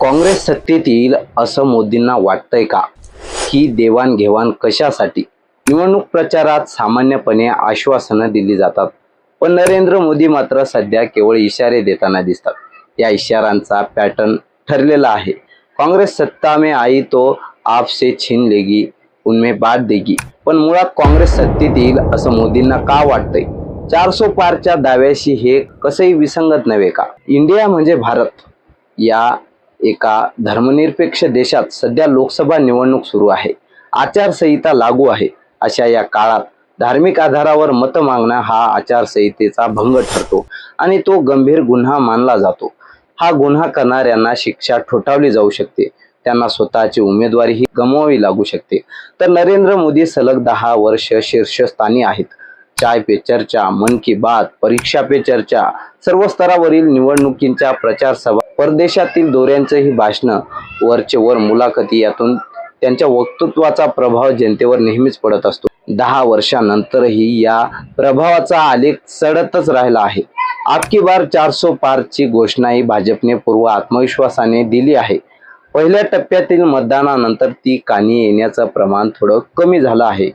काँग्रेस सत्तेत येईल असं मोदींना वाटतंय का? ही देवाणघेवाण कशासाठी? निवडणूक प्रचारात सामान्यपणे आश्वासनं दिली जातात. पण नरेंद्र मोदी मात्र सध्या केवळ इशारे देताना दिसतात. या इशारांचा पॅटर्न ठरलेला आहे. काँग्रेस सत्ता में आई तो आपसे छीन लेगी उनमें बाद देगी. पण मुळात काँग्रेस सत्तेत येईल असं मोदींना का वाटतंय? चारसो पारच्या दाव्याशी हे कसंही विसंगत नव्हे का? इंडिया म्हणजे भारत. या एका धर्मनिरपेक्ष देशात सध्या लोकसभा निवडणूक सुरू आहे. आचारसंहिता लागू आहे. अशा या काळात धार्मिक आधारावर मत मागणं हा आचारसंहितेचा भंग ठरतो आणि तो गंभीर गुन्हा मानला जातो. हा गुन्हा करणाऱ्यांना शिक्षा ठोठावली जाऊ शकते. त्यांना स्वतःची उमेदवारीही गमवावी लागू शकते. तर नरेंद्र मोदी सलग दहा वर्ष शीर्षस्थानी आहेत. चाय पे चर्चा मन की बात परीक्षा पे चर्चा सर्व स्तरावरील निवडणुकींच्या प्रचार सभा परदेशातील दौऱ्यांचंही भाषणं वरचे वर मुलाखती यातून त्यांच्या वक्तृत्वाचा प्रभाव जनतेवर नेहमीच पडत असतो. दहा वर्षानंतरही या प्रभावाचा आलेख चढतच राहिला आहे. आपकी बार चारसो पारची घोषणाही भाजपने पूर्व आत्मविश्वासाने दिली आहे. पहिल्या टप्प्यातील मतदानानंतर ती कानी येण्याचं प्रमाण थोडं कमी झालं आहे.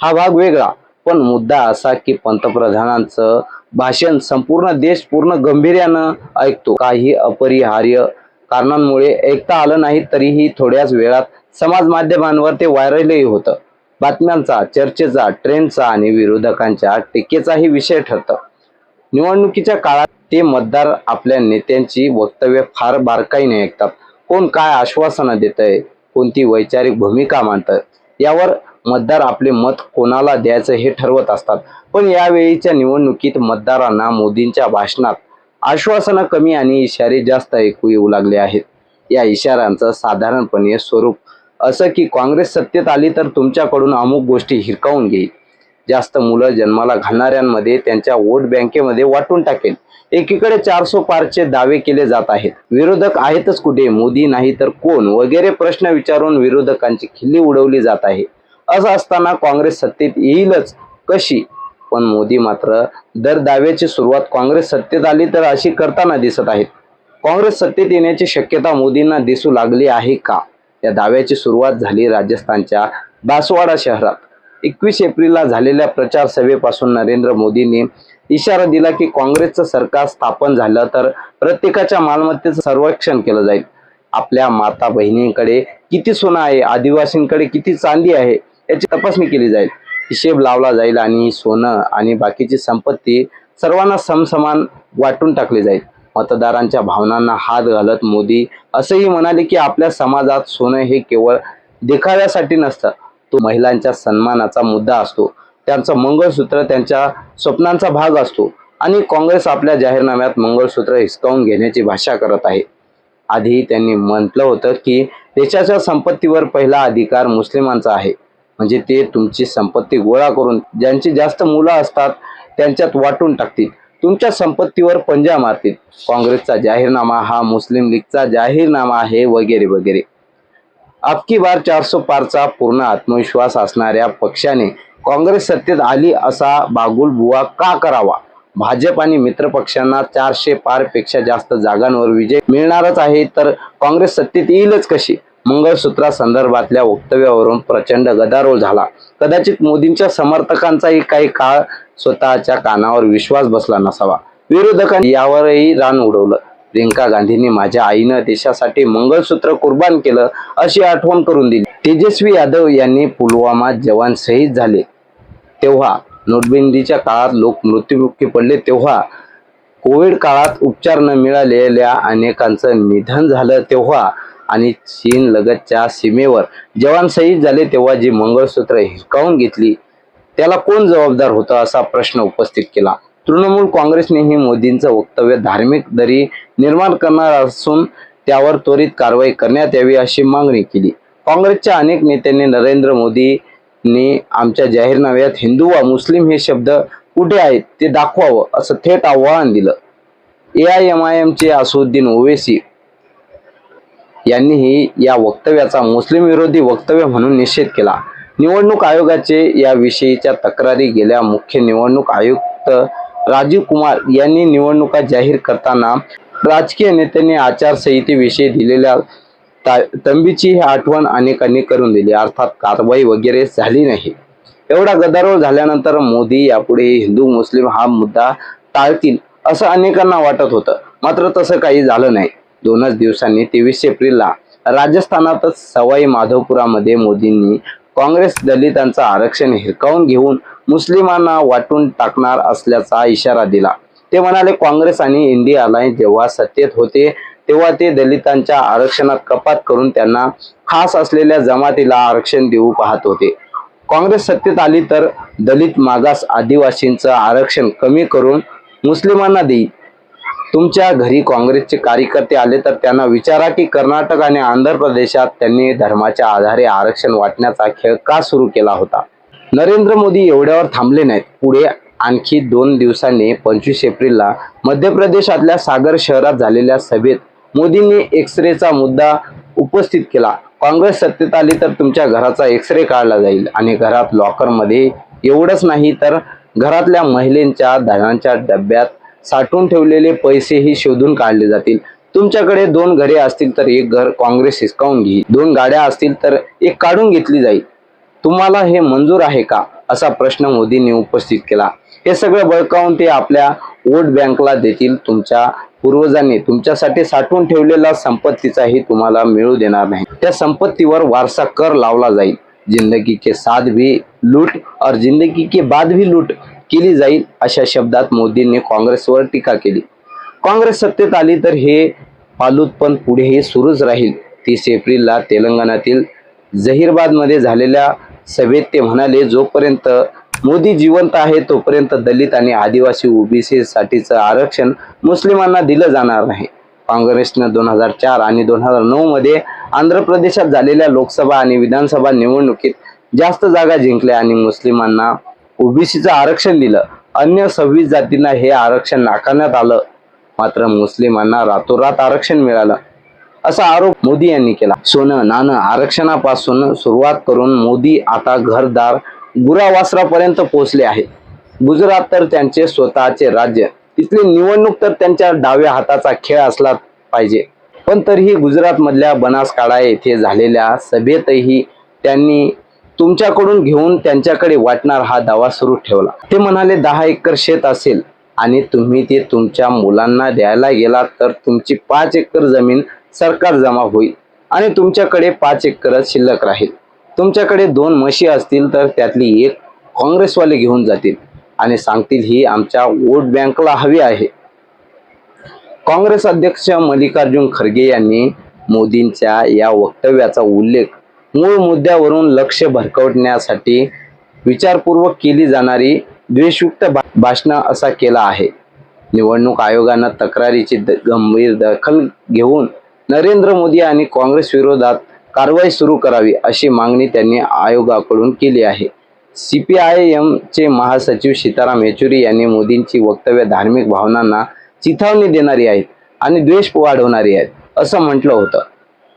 हा भाग वेगळा पण मुद्दा असा की पंतप्रधानांचं भाषण संपूर्ण देश पूर्ण गंभीर्यानं ऐकतो. काही अपरिहार्य कारणांमुळे ऐकता आलं नाही तरीही थोड्याच वेळात समाज माध्यमांवर ते व्हायरलही होतं. बातम्यांचा चर्चेचा ट्रेंडचा आणि विरोधकांच्या टीकेचाही विषय ठरतं. निवडणुकीच्या काळात ते मतदार आपल्या नेत्यांची वक्तव्य फार बारकाईने ऐकतात. कोण काय आश्वासनं देत आहे कोणती वैचारिक भूमिका मांडत यावर मतदार आपले मत कोणाला द्यायचं हे ठरवत असतात. पण यावेळीच्या निवडणुकीत मतदारांना मोदींच्या भाषणात आश्वासनं कमी आणि इशारे जास्त ऐकू येऊ लागले आहेत. या इशाऱ्यांचं साधारणपणे स्वरूप असं की काँग्रेस सत्तेत आली तर तुमच्याकडून अमुक गोष्टी हिरकावून घेईल. जास्त मुलं जन्माला घालणाऱ्यांमध्ये त्यांच्या वोट बँकेमध्ये वाटून टाकेल. एकीकडे चारसो पारचे दावे केले जात आहेत. विरोधक आहेतच कुठे? मोदी नाही तर कोण? वगैरे प्रश्न विचारून विरोधकांची खिल्ली उडवली जात आहे. असं असताना काँग्रेस सत्तेत येईलच. कशी? पण मोदी मात्र दर दाव्याची सुरुवात काँग्रेस सत्तेत आली तर अशी करताना दिसत आहेत. काँग्रेस सत्तेत येण्याची शक्यता मोदींना दिसू लागली आहे का? या दाव्याची सुरुवात झाली राजस्थानच्या बासवाडा शहरात. एकवीस एप्रिलला झालेल्या प्रचार सभेपासून नरेंद्र मोदींनी इशारा दिला की काँग्रेसचं सरकार स्थापन झालं तर प्रत्येकाच्या मालमत्तेचं सर्वेक्षण केलं जाईल. आपल्या माता बहिणींकडे किती सोनं आहे? आदिवासींकडे किती चांदी आहे? याची तपासणी केली जाईल. हिशेब लावला जाईल आणि सोनं आणि बाकीची संपत्ती सर्वांना समसमान वाटून टाकली जाईल. मतदारांच्या भावनांना हात घालत मोदी असंही म्हणाले की आपल्या समाजात सोनं हे केवळ देखाव्यासाठी नसतं तो महिलांच्या सन्मानाचा मुद्दा असतो. त्यांचं मंगळसूत्र त्यांच्या स्वप्नांचा भाग असतो आणि काँग्रेस आपल्या जाहीरनाम्यात मंगळसूत्र हिसकावून घेण्याची भाषा करत आहे. आधी त्यांनी म्हटलं होतं की देशाच्या संपत्तीवर पहिला अधिकार मुस्लिमांचा आहे. म्हणजे ते तुमची संपत्ती गोळा करून ज्यांची जास्त मुलं असतात त्यांच्यात वाटून टाकतील. तुमच्या संपत्तीवर पंजा मारतील. काँग्रेसचा जाहीरनामा हा मुस्लिम लीगचा जाहीरनामा आहे वगैरे वगैरे. अबकी बार चारसो पारचा पूर्ण आत्मविश्वास असणाऱ्या पक्षाने काँग्रेस सत्तेत आली असा बागुल बुवा का करावा? भाजप आणि मित्र पक्षांना चारशे पारपेक्षा जास्त जागांवर विजय मिळणारच आहे तर काँग्रेस सत्तेत येईलच कशी? मंगळसूत्रा संदर्भातल्या वक्तव्यावरून प्रचंड गदारोळ झाला. कदाचित मोदींच्या समर्थकांचाही काही काळ स्वतःच्या कानावर विश्वास बसला नसावा. विरोधकांनी यावरही रान उडवलं. प्रियंका गांधींनी माझ्या आईनं देशासाठी मंगळसूत्र कुर्बान केलं अशी आठवण करून दिली. तेजस्वी यादव यांनी पुलवामा जवान शहीद झाले. तेव्हा नोटबंदीच्या काळात लोक मृत्युमुखी पडले. तेव्हा कोविड काळात उपचार न मिळालेल्या अनेकांचं निधन झालं. तेव्हा आणि चीन लगतच्या सीमेवर जवान शहीद झाले तेव्हा जी मंगळसूत्र हिसकावून घेतली त्याला कोण जबाबदार होता असा प्रश्न उपस्थित केला. तृणमूल काँग्रेसनेही मोदींचं वक्तव्य धार्मिक दरी निर्माण करणार असून त्यावर त्वरित कारवाई करण्यात यावी अशी मागणी केली. काँग्रेसच्या अनेक नेत्यांनी नरेंद्र मोदींनी आमच्या जाहीरनाम्यात हिंदू व मुस्लिम हे शब्द कुठे आहेत ते दाखवावं असं थेट आव्हान दिलं. ए आय एम आय एमचे असुद्दीन ओवेसी यांनीही या वक्तव्याचा मुस्लिम विरोधी वक्तव्य म्हणून निषेध केला. निवडणूक आयोगाचे याविषयीच्या तक्रारी गेल्या मुख्य निवडणूक आयुक्त राजीव कुमार यांनी निवडणुका जाहीर करताना राजकीय नेत्यांनी आचारसंहितेविषयी दिलेल्या ता- तंबीची ही आठवण अनेकांनी करून दिली. अर्थात कारवाई वगैरे झाली नाही. एवढा गदारोळ झाल्यानंतर मोदी यापुढे हिंदू मुस्लिम हा मुद्दा टाळतील असं अनेकांना वाटत होतं. मात्र तसं काही झालं नाही. दोनच दिवसांनी तेवीस एप्रिलला राजस्थानातच सवाई माधवपुरामध्ये मोदींनी काँग्रेस दलितांचं आरक्षण हिरकावून घेऊन मुस्लिमांना वाटून टाकणार असल्याचा इशारा दिला. ते म्हणाले काँग्रेस आणि इंडिया अलायन्स जेव्हा सत्तेत होते तेव्हा ते दलितांच्या आरक्षणात कपात करून त्यांना खास असलेल्या जमातीला आरक्षण देऊ पाहत होते. काँग्रेस सत्तेत आली तर दलित मागास आदिवासींचं आरक्षण कमी करून मुस्लिमांना देईल. तुमच्या घरी काँग्रेसचे कार्यकर्ते आले तर त्यांना विचारा की कर्नाटक आणि आंध्र प्रदेशात त्यांनी धर्माच्या आधारे आरक्षण वाटण्याचा खेळ का सुरू केला होता? नरेंद्र मोदी एवढ्यावर थांबले नाहीत. पुढे आणखी दोन दिवसांनी पंचवीस एप्रिलला मध्य प्रदेशातल्या सागर शहरात झालेल्या सभेत मोदींनी एक्सरेचा मुद्दा उपस्थित केला. काँग्रेस सत्तेत आली तर तुमच्या घराचा एक्सरे काढला जाईल आणि घरात लॉकरमध्ये एवढंच नाही तर घरातल्या महिलेंच्या धनांच्या डब्यात साठवून ठेवलेले पैसेही शोधून काढले जातील. तुमच्याकडे दोन घरे असतील तर एक घर काँग्रेस हिसकावून घेईल. दोन गाड्या असतील तर एक काढून घेतली जाईल. तुम्हाला हे मंजूर आहे का? असा प्रश्न मोदींनी उपस्थित केला. हे सगळं बळकावून ते आपल्या वोट बँकला देतील. तुमच्या पूर्वजांनी तुमच्यासाठी साठवून ठेवलेला संपत्तीचाही तुम्हाला मिळू देणार नाही. त्या संपत्तीवर वारसा कर लावला जाईल. जिंदगी के साथ भी लूट और जिंदगी के बाद भी लूट केली जाईल अशा शब्दात मोदींनी काँग्रेसवर टीका केली. काँग्रेस सत्तेत आली तर हे फालूतपण पुढेही सुरूच राहील. तीस एप्रिलला तेलंगणातील जहीरबादमध्ये झालेल्या सभेत ते म्हणाले जोपर्यंत मोदी जिवंत आहे तोपर्यंत दलित आणि आदिवासी ओबीसीसाठीचं आरक्षण मुस्लिमांना दिलं जाणार नाही. काँग्रेसनं दोन हजार चार आणि दोन हजार नऊमध्ये आंध्र प्रदेशात झालेल्या लोकसभा आणि विधानसभा निवडणुकीत जास्त जागा जिंकल्या आणि मुस्लिमांना ओबीसीचं आरक्षण दिलं. अन्य सव्वीस जातींना हे आरक्षण नाकारण्यात आलं. मात्र मुस्लिमांना रातोरात आरक्षण मिळालं. असा आरोप मोदी यांनी केला. सोनं नाणं आरक्षणापासून सुरुवात करून मोदी आता घरदार गुरावासरापर्यंत पोहोचले आहे गुजरात तर त्यांचे स्वतःचे राज्य. तिथली निवडणूक तर त्यांच्या डाव्या हाताचा खेळ असला पाहिजे. पण तरीही गुजरातमधल्या बनासकाळा येथे झालेल्या सभेतही त्यांनी तुमच्याकडून घेऊन त्यांच्याकडे वाटणार हा दावा सुरू ठेवला. ते म्हणाले दहा एकर शेत असेल आणि तुम्ही ते तुमच्या मुलांना द्यायला गेलात तर तुमची पाच एकर जमीन सरकार जमा होईल आणि तुमच्याकडे पाच एकरच शिल्लक राहील. तुमच्याकडे दोन म्हशी असतील तर त्यातली एक काँग्रेसवाले घेऊन जातील आणि सांगतील ही आमच्या वोट बँकला हवी आहे. काँग्रेस अध्यक्ष मल्लिकार्जुन खरगे यांनी मोदींच्या या वक्तव्याचा उल्लेख मूळ मुद्द्यावरून लक्ष भरकवण्यासाठी विचारपूर्वक केली जाणारी द्वेषयुक्त भा- भाषणं असा केला आहे. निवडणूक आयोगानं तक्रारीची द- गंभीर दखल घेऊन नरेंद्र मोदी आणि काँग्रेस विरोधात कारवाई सुरू करावी अशी मागणी त्यांनी आयोगाकडून केली आहे. सी पी आय एमचे महासचिव सीताराम येचुरी यांनी मोदींची वक्तव्य धार्मिक भावनांना चिथावणी देणारी आहेत आणि द्वेष वाढवणारी आहेत असं म्हटलं होतं.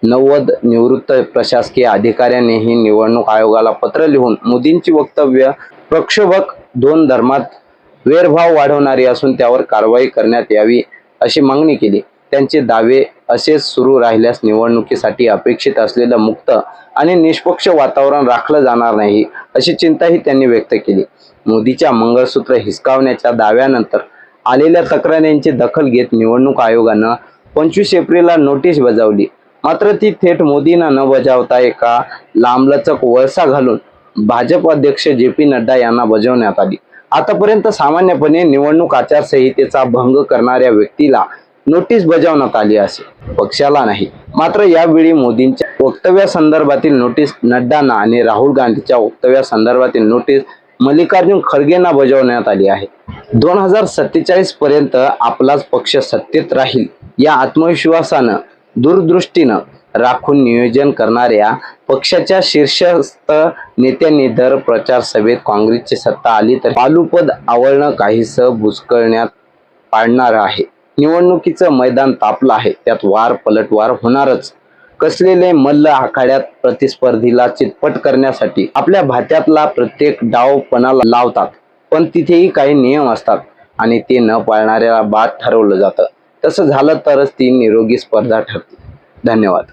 नव्वद निवृत्त प्रशासकीय अधिकाऱ्यांनीही निवडणूक आयोगाला पत्र लिहून मोदींची वक्तव्य प्रक्षोभक दोन धर्मात वेरभाव वाढवणारी असून त्यावर कारवाई करण्यात यावी अशी मागणी केली. त्यांचे दावे असेच सुरू राहिल्यास निवडणुकीसाठी अपेक्षित असलेलं मुक्त आणि निष्पक्ष वातावरण राखलं जाणार नाही अशी चिंताही त्यांनी व्यक्त केली. मोदीच्या मंगळसूत्र हिसकावण्याच्या दाव्यानंतर आलेल्या तक्रारींची दखल घेत निवडणूक आयोगानं पंचवीस एप्रिलला नोटीस बजावली. मात्र ती थेट मोदींना न बजावता एका लांबलचक वळसा घालून भाजप अध्यक्ष जे पी नड्डा यांना बजावण्यात आली. आतापर्यंत सामान्यपणे निवडणूक आचारसंहितेचा भंग करणाऱ्या व्यक्तीला नोटीस बजावण्यात आली असे पक्षाला नाही. मात्र यावेळी मोदींच्या वक्तव्यासंदर्भातील नोटीस नड्डांना आणि राहुल गांधीच्या वक्तव्यासंदर्भातील नोटीस मल्लिकार्जुन खरगेंना बजावण्यात आली आहे. दोन हजार सत्तेचाळीस पर्यंत आपलाच पक्ष सत्तेत राहील या आत्मविश्वासानं दूरदृष्टीनं राखून नियोजन करणाऱ्या पक्षाच्या शीर्षस्थ नेत्यांनी दर प्रचार सभेत काँग्रेसची सत्ता आली तर पालुपद आवळणं काहीसं भुसकळण्यात पाडणार आहे. निवडणुकीचं मैदान तापलं आहे. त्यात वार पलटवार होणारच. कसलेले मल्ल आखाड्यात प्रतिस्पर्धीला चितपट करण्यासाठी आपल्या भात्यातला प्रत्येक डाव पणाला लावतात. पण तिथेही काही नियम असतात आणि ते न पाळणाऱ्याला बाद ठरवलं जातं. तसं झालं तरच ती निरोगी स्पर्धा ठरते. धन्यवाद.